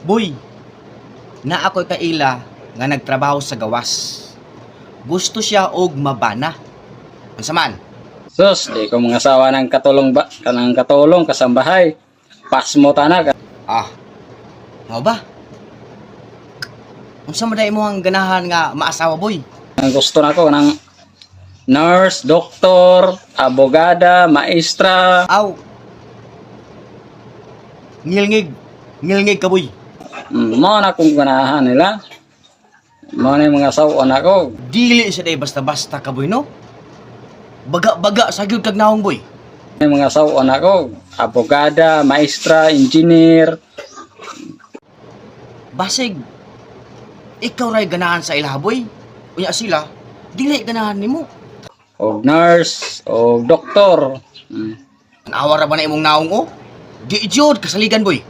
Boy, na ako'y kaila nga nagtrabaho sa gawas. Gusto siya og mabana. Unsa man? Sus, di ko mga asawa ng katulong ba, kanang katulong kasambahay. Pas mo tanak. Ah. Mao ba? Unsa man mo ang ganahan nga maasawa boy? Ang gusto na ko ng nurse, doktor, abogada, maestra. Aw. Ngilngig. Ngilngig ka boy. Mo na kung ganahan nila. Mo na mga asawa na ko. Dili siya dai basta-basta ka boy no? Baga-baga sa gyud kag naong boy. Yung mga asawa na ko. Abogada, maestra, engineer. Basig. Ikaw ray ganahan sa ilaha boy. Unya sila, dili ganahan nimo. O nurse, o doktor. Mm. Nawa ra ba na imong naong o? Di jud kasaligan boy.